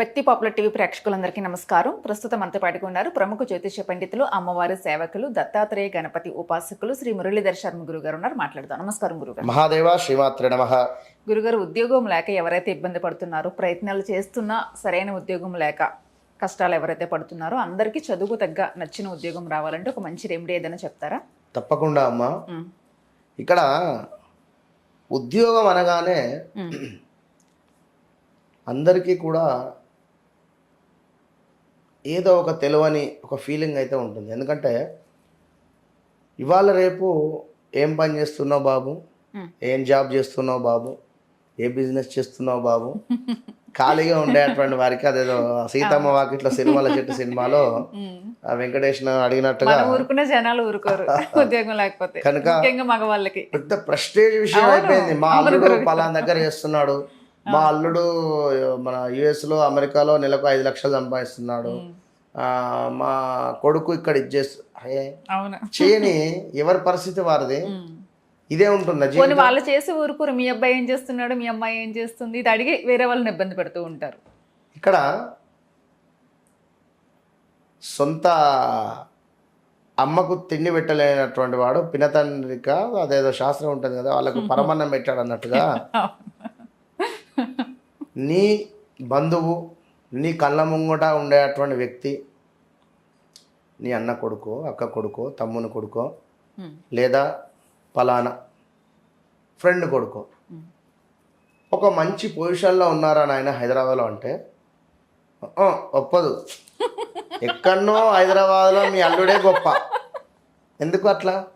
వ్యక్తి popular TV ప్రేక్షకులందరికీ నమస్కారం. ప్రస్తుతం మనతో పాటుగా ఉన్నారు ప్రముఖ జ్యోతిష పండితులు అమ్మవారి సేవకులు దత్తాత్రేయ గణపతి ఉపాసకులు శ్రీ మురళీధర్ శర్మ గురువు గారు ఉన్నారు. మాట్లాడదాం. నమస్కారం గురుగారు. మహాదేవ శ్రీమాత్రే నమ. గురుగారు ఉద్యోగం లేక ఎవరైతే ఇబ్బంది పడుతున్నారో ప్రయత్నాలు చేస్తున్నా సరైన ఉద్యోగం లేక కష్టాలు ఎవరైతే పడుతున్నారో అందరికీ చదువుకు తగ్గ నచ్చిన ఉద్యోగం రావాలంటే ఒక మంచి రెమెడీ ఏదైనా చెప్తారా? తప్పకుండా అమ్మ. ఇక్కడ ఉద్యోగం అనగానే అందరికీ కూడా ఏదో ఒక తెలియని ఒక ఫీలింగ్ అయితే ఉంటుంది. ఎందుకంటే ఇవాళ రేపు ఏం పని చేస్తున్నావు బాబు. ఏం జాబ్ చేస్తున్నావు బాబు? ఏ బిజినెస్ చేస్తున్నావు బాబు? ఖాళీగా ఉండేటువంటి వారికి అదేదో సీతమ్మ వాకిట్లో సినిమాల చెట్టు సినిమాలో వెంకటేష్ అడిగినట్టుగా ఊరుకునే జనాలు ఊరుకోరు. ఉద్యోగం లేకపోతే. కనుక మగవాళ్ళకి. పెద్ద ప్రెస్టేజ్ విషయం. అయిపోయింది. మా అల్లుడు. పలానా దగ్గర చేస్తున్నాడు. మా అల్లుడు మన యుఎస్లో అమెరికాలో నెలకు ఐదు లక్షలు సంపాదిస్తున్నాడు. మా కొడుకు ఇక్కడ ఇచ్చేస్తు చేయని ఎవరి పరిస్థితి వారిది. ఇదే ఉంటుందా? వాళ్ళు చేసి ఊరుకోరు. మీ అబ్బాయి ఏం చేస్తున్నాడు? మీ అమ్మాయి ఏం చేస్తుంది? ఇది అడిగి వేరే వాళ్ళని ఇబ్బంది పెడుతూ ఉంటారు. ఇక్కడ సొంత అమ్మకు తిండి పెట్టలేనటువంటి వాడు పినతండ్రిక అదేదో శాస్త్రం ఉంటుంది కదా వాళ్ళకు పరమన్నం పెట్టాడు అన్నట్టుగా. నీ బంధువు నీ కళ్ళ ముంగట ఉండేటువంటి వ్యక్తి నీ అన్న కొడుకో అక్క కొడుకో తమ్ముని కొడుకో లేదా పలానా ఫ్రెండ్ కొడుకో. ఒక మంచి పొజిషన్లో ఉన్నారా నాయన హైదరాబాద్లో అంటే? "ఆ, ఒప్పదు. ఎక్కడనో హైదరాబాద్లో మీ అల్లుడే గొప్ప. ఎందుకు అట్లా?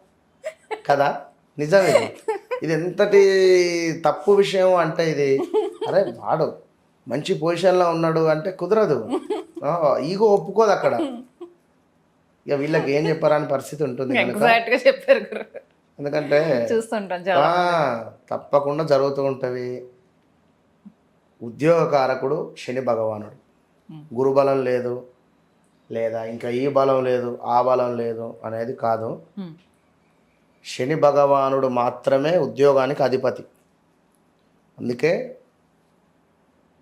కదా? నిజం ఇది. ఇది ఎంతటి తప్పు విషయం అంటే ఇది? అరే వాడు మంచి పొజిషన్లో ఉన్నాడు అంటే కుదరదు. ఈగో ఒప్పుకోదు అక్కడ. ఇక వీళ్ళకి ఏం చెప్పారని పరిస్థితి ఉంటుంది చెప్పారు గురు. ఎందుకంటే తప్పకుండా జరుగుతూ ఉంటవి ఉద్యోగకారకుడు శని భగవానుడు. ఉమ్. గురుబలం లేదు లేదా ఇంకా ఈ బలం లేదు ఆ బలం లేదు అనేది కాదు. శని భగవానుడు మాత్రమే ఉద్యోగానికి అధిపతి. అందుకే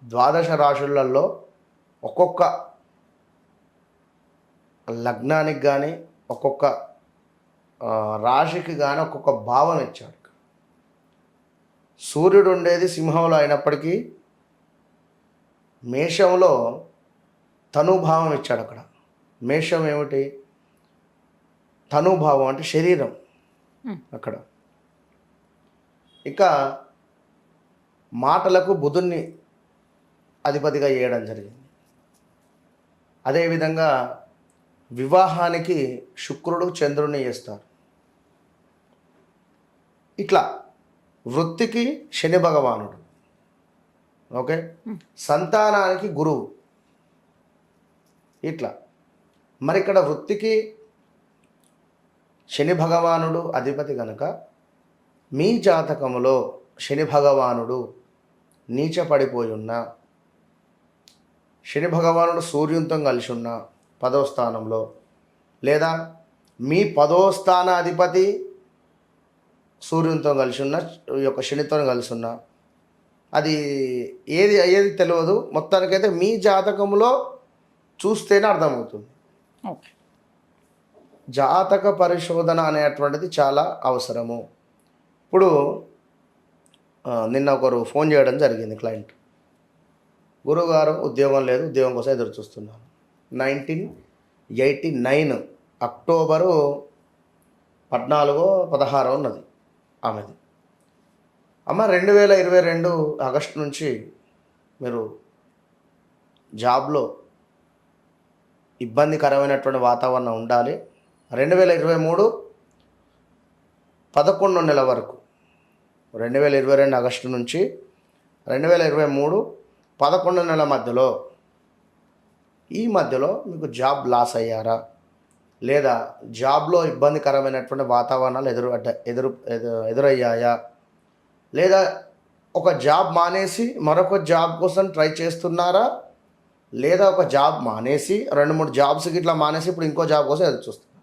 ద్వాదశ రాశులలో ఒక్కొక్క లగ్నానికి కానీ ఒక్కొక్క రాశికి కానీ ఒక్కొక్క భావం ఇచ్చాడు. సూర్యుడు ఉండేది సింహంలో అయినప్పటికీ మేషంలో తనుభావం ఇచ్చాడు అక్కడ. మేషం ఏమిటి? తనుభావం అంటే శరీరం అక్కడ. ఇక మాటలకు బుధుణ్ణి అధిపతిగా చేయడం జరిగింది. అదేవిధంగా వివాహానికి శుక్రుడు చంద్రుడిని చేస్తారు ఇట్లా వృత్తికి శని భగవానుడు ఓకే? సంతానానికి గురువు. ఇట్లా. మరి ఇక్కడ వృత్తికి శని భగవానుడు అధిపతి కనుక మీ జాతకములో శని భగవానుడు నీచ పడిపోయి ఉన్న శని భగవానుడు సూర్యునితో కలిసి ఉన్న పదో స్థానంలో లేదా మీ పదో స్థాన అధిపతి సూర్యునితో కలిసి ఉన్న ఈ యొక్క శనితో కలిసి ఉన్న అది ఏది ఏది తెలియదు. మొత్తానికైతే మీ జాతకంలో చూస్తేనే అర్థమవుతుంది. ఓకే. జాతక పరిశోధన అనేటువంటిది చాలా అవసరము. ఇప్పుడు నిన్న ఒకరు ఫోన్ చేయడం జరిగింది క్లయింట్. గురువుగారు ఉద్యోగం లేదు ఉద్యోగం కోసం ఎదురు చూస్తున్నాను నైన్టీన్ ఎయిటీ నైన్ అక్టోబరు పద్నాలుగో పదహారో ఉన్నది ఆమెది. అమ్మ రెండు వేల ఇరవై రెండు ఆగస్టు నుంచి మీరు జాబ్లో ఇబ్బందికరమైనటువంటి వాతావరణం ఉండాలి. రెండు వేల ఇరవై మూడు పదకొండు నెల వరకు రెండు వేల ఇరవై రెండు ఆగస్టు నుంచి రెండు వేల ఇరవై మూడు పదకొండు నెలల మధ్యలో ఈ మధ్యలో మీకు జాబ్ లాస్ అయ్యారా? లేదా జాబ్లో ఇబ్బందికరమైనటువంటి వాతావరణాలు ఎదురు ఎదురు ఎదు- ఎదురయ్యాయా? లేదా ఒక జాబ్ మానేసి మరొక జాబ్ కోసం ట్రై చేస్తున్నారా? లేదా ఒక జాబ్ మానేసి రెండు మూడు జాబ్స్ ఇట్లా మానేసి ఇప్పుడు ఇంకో జాబ్ కోసం ఎదురు చూస్తున్నారు.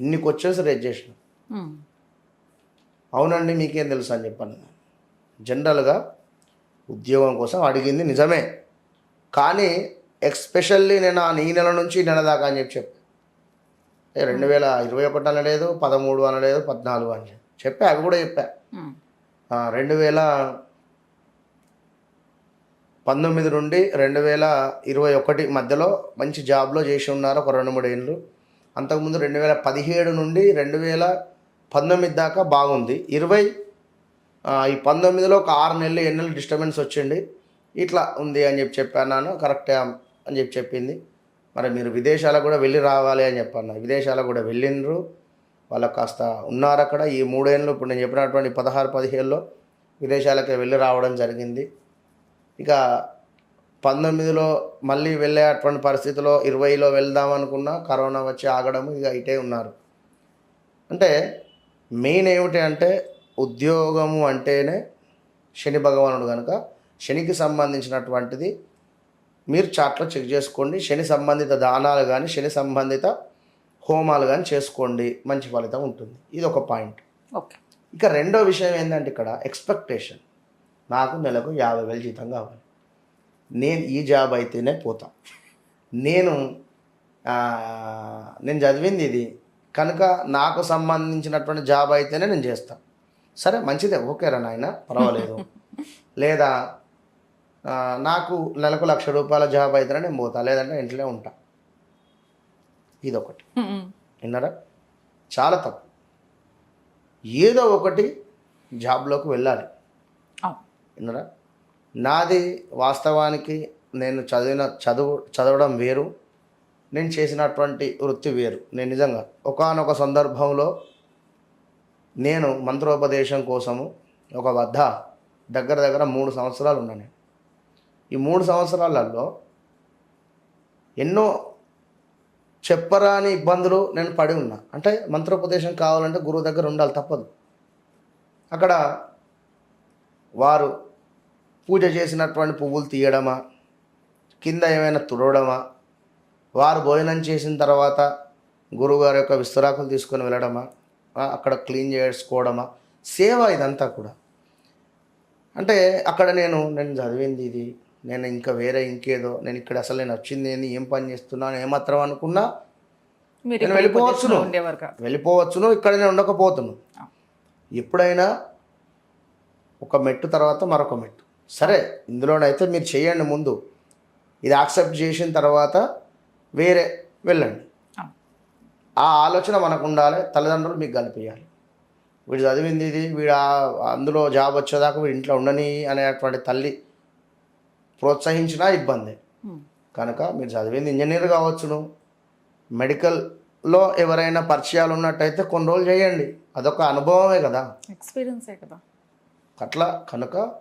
ఇన్ని క్వశ్చన్స్ రేజ్ చేసిన. అవునండి మీకేం తెలుసు అని చెప్పాను. జనరల్గా ఉద్యోగం కోసం అడిగింది నిజమే. కానీ ఎక్స్పెషల్లీ నేను ఆ ఈ నెల నుంచి ఈ నెల దాకా అని చెప్పి చెప్పా. రెండు వేల ఇరవై ఒకటి అనలేదు పదమూడు అనలేదు పద్నాలుగు అని చెప్పి చెప్పా అవి కూడా చెప్పా. రెండు వేల పంతొమ్మిది నుండి రెండు వేల ఇరవై ఒకటి మధ్యలో మంచి జాబ్లో చేసి ఉన్నారు ఒక రెండు మూడు ఏళ్ళు. అంతకుముందు రెండు వేల పదిహేడు నుండి రెండు వేల పంతొమ్మిది దాకా బాగుంది. ఇరవై ఈ పంతొమ్మిదిలో ఒక ఆరు నెలలు ఎన్ని నెలలు డిస్టర్బెన్స్ వచ్చింది. ఇట్లా ఉంది అని చెప్పి చెప్పాను కరెక్టే అని చెప్పి చెప్పింది. మరి మీరు విదేశాలకు కూడా వెళ్ళి రావాలి అని చెప్పాను విదేశాలకు కూడా వెళ్ళిండ్రు. వాళ్ళు కాస్త ఉన్నారు అక్కడ. ఈ మూడేళ్ళు ఇప్పుడు నేను చెప్పినటువంటి పదహారు పదిహేడులో విదేశాలకి వెళ్ళి రావడం జరిగింది. ఇక పంతొమ్మిదిలో మళ్ళీ వెళ్ళే అటువంటి పరిస్థితిలో ఇరవైలో వెళ్దాం అనుకున్నా కరోనా వచ్చి ఆగడము ఇక ఇటే ఉన్నారు. అంటే మెయిన్ ఏమిటి అంటే ఉద్యోగము అంటేనే శని భగవానుడు కనుక శనికి సంబంధించినటువంటిది మీరు చాట్లో చెక్ చేసుకోండి. శని సంబంధిత దానాలు కానీ శని సంబంధిత హోమాలు కానీ చేసుకోండి. మంచి ఫలితం ఉంటుంది. ఇది ఒక పాయింట్. ఓకే. ఇక రెండో విషయం ఏంటంటే ఇక్కడ ఎక్స్పెక్టేషన్. నాకు నెలకు యాభై వేలు జీతం కావాలి. నేను ఈ జాబ్ అయితేనే పోతా. నేను నేను చదివింది ఇది. కనుక నాకు సంబంధించినటువంటి జాబ్ అయితేనే నేను చేస్తాను సరే మంచిదే. ఓకేరా నాయన. పర్వాలేదు. లేదా నాకు నెలకు లక్ష రూపాయల జాబ్ అయితేనే నేను పోతా. లేదంటే ఇంట్లోనే ఉంటా. ఇదొకటి. విన్నారా? చాలా తప్పు. ఏదో ఒకటి జాబ్లోకి వెళ్ళాలి. విన్నారా? నాది వాస్తవానికి నేను చదివిన చదువు చదవడం వేరు. నేను చేసినటువంటి వృత్తి వేరు. నేను నిజంగా ఒకానొక సందర్భంలో నేను మంత్రోపదేశం కోసము ఒక వద్ద దగ్గర దగ్గర మూడు సంవత్సరాలు ఉన్నాను. ఈ మూడు సంవత్సరాలలో ఎన్నో చెప్పరాని ఇబ్బందులు నేను పడి ఉన్నా. అంటే మంత్రోపదేశం కావాలంటే గురువు దగ్గర ఉండాలి తప్పదు. అక్కడ వారు పూజ చేసినటువంటి పువ్వులు తీయడమా కింద ఏమైనా తుడవడమా వారు భోజనం చేసిన తర్వాత గురువుగారి యొక్క విస్తరాకులు తీసుకొని వెళ్ళడమా అక్కడ క్లీన్ చేసుకోవడమా సేవ ఇదంతా కూడా. అంటే అక్కడ నేను నేను చదివింది ఇది. నేను ఇంకా వేరే ఇంకేదో నేను ఇక్కడ అసలు నేను వచ్చింది ఏంది ఏం పని చేస్తున్నాను ఏమాత్రం అనుకున్నా నేను వెళ్ళిపోవచ్చును. వెళ్ళిపోవచ్చును ఇక్కడ నేను ఉండకపోతును ఎప్పుడైనా ఒక మెట్టు తర్వాత మరొక మెట్టు. సరే ఇందులోనైతే మీరు చేయండి ముందు. ఇది యాక్సెప్ట్ చేసిన తర్వాత వేరే వెళ్ళండి. ఆ ఆలోచన మనకు ఉండాలి తల్లిదండ్రులు మీకు కలిపేయాలి వీడు చదివింది ఇది వీడు అందులో జాబ్ వచ్చేదాకా వీడు ఇంట్లో ఉండని అనేటువంటి తల్లి ప్రోత్సహించినా ఇబ్బంది. కనుక మీరు చదివింది ఇంజనీర్ కావచ్చును. మెడికల్లో ఎవరైనా పరిచయాలు ఉన్నట్టయితే కొన్ని రోజులు చేయండి. అదొక అనుభవమే కదా. ఎక్స్పీరియన్సే కదా. అట్లా కనుక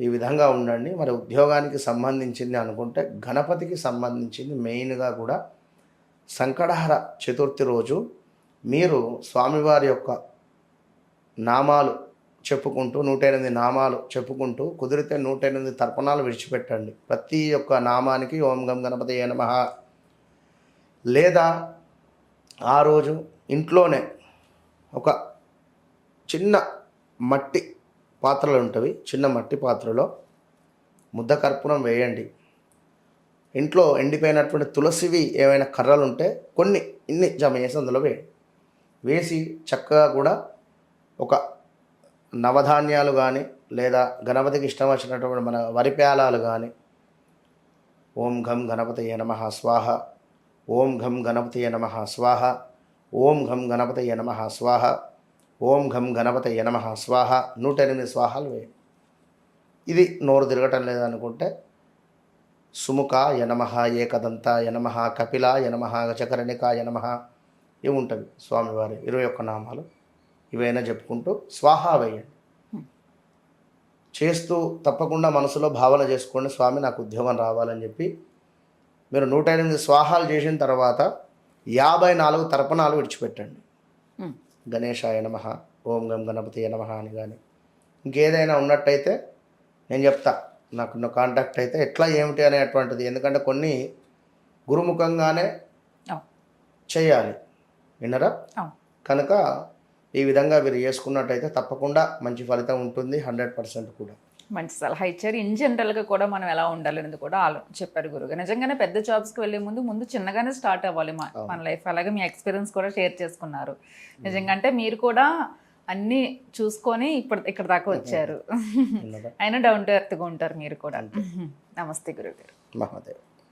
ఈ విధంగా ఉండండి. మరి ఉద్యోగానికి సంబంధించింది అనుకుంటే గణపతికి సంబంధించింది మెయిన్గా కూడా సంకటహర చతుర్థి రోజు మీరు స్వామివారి యొక్క నామాలు చెప్పుకుంటూ నూట ఎనిమిది నామాలు చెప్పుకుంటూ కుదిరితే నూట ఎనిమిది తర్పణాలు విడిచిపెట్టండి. ప్రతి ఒక్క నామానికి ఓం గం గణపతి నమః. లేదా ఆ రోజు ఇంట్లోనే ఒక చిన్న మట్టి పాత్రలు ఉంటవి. చిన్న మట్టి పాత్రలో ముద్ద కర్పూరం వేయండి. ఇంట్లో ఎండిపోయినటువంటి తులసివి ఏమైనా కర్రలు ఉంటే కొన్ని ఇన్ని జమ చేసి అందులో వేయండి. వేసి చక్కగా కూడా ఒక నవధాన్యాలు కానీ లేదా గణపతికి ఇష్టం వచ్చినటువంటి మన వరిపేలాలు కానీ ఓం ఘం గణపతయ నమ స్వాహ ఓం ఘం గణపతయ నమ స్వాహ ఓం ఘం గణపతయ నమ స్వాహ ఓం ఘం గణపతయ నమ స్వాహ నూట ఎనిమిది స్వాహాలు వేయండి. ఇది నోరు తిరగటం లేదనుకుంటే సుముఖ యనమ ఏకదంత యనమ కపిల యనమ గజకరణిక యనమ ఇవి ఉంటుంది స్వామివారి ఇరవై ఒక్క నామాలు. ఇవైనా చెప్పుకుంటూ స్వాహా వేయండి. చేస్తూ తప్పకుండా మనసులో భావన చేసుకోండి. స్వామి నాకు ఉద్యోగం రావాలని చెప్పి మీరు నూట ఎనిమిది స్వాహాలు చేసిన తర్వాత యాభై నాలుగు తర్పణాలు విడిచిపెట్టండి. గణేశాయ నమ ఓం గం గణపతి నమ అని కానీ ఇంకేదైనా ఉన్నట్టయితే నేను చెప్తా. నాకు కాంటాక్ట్ అయితే ఎట్లా ఏమిటి అనేటువంటిది. ఎందుకంటే కొన్ని గురుముఖంగానే చేయాలి. విన్నరా? కనుక ఈ విధంగా మీరు చేసుకున్నట్టయితే తప్పకుండా మంచి ఫలితం ఉంటుంది హండ్రెడ్ పర్సెంట్ కూడా. మంచి సలహా ఇచ్చారు. ఇన్ జనరల్గా కూడా మనం ఎలా ఉండాలనేది కూడా ఆలో చెప్పారు గురుగా నిజంగానే పెద్ద జాబ్స్కి వెళ్ళే ముందు ముందు చిన్నగానే స్టార్ట్ అవ్వాలి మన లైఫ్ అలాగే మీ ఎక్స్పీరియన్స్ కూడా షేర్ చేసుకున్నారు. నిజంగా అంటే మీరు కూడా అన్ని చూసుకొని ఇప్పుడు ఇక్కడ దాకా వచ్చారు. అయినా డౌన్ టు ఎర్త్గా ఉంటారు మీరు కూడా. నమస్తే గురుగారు. మహాదేవ్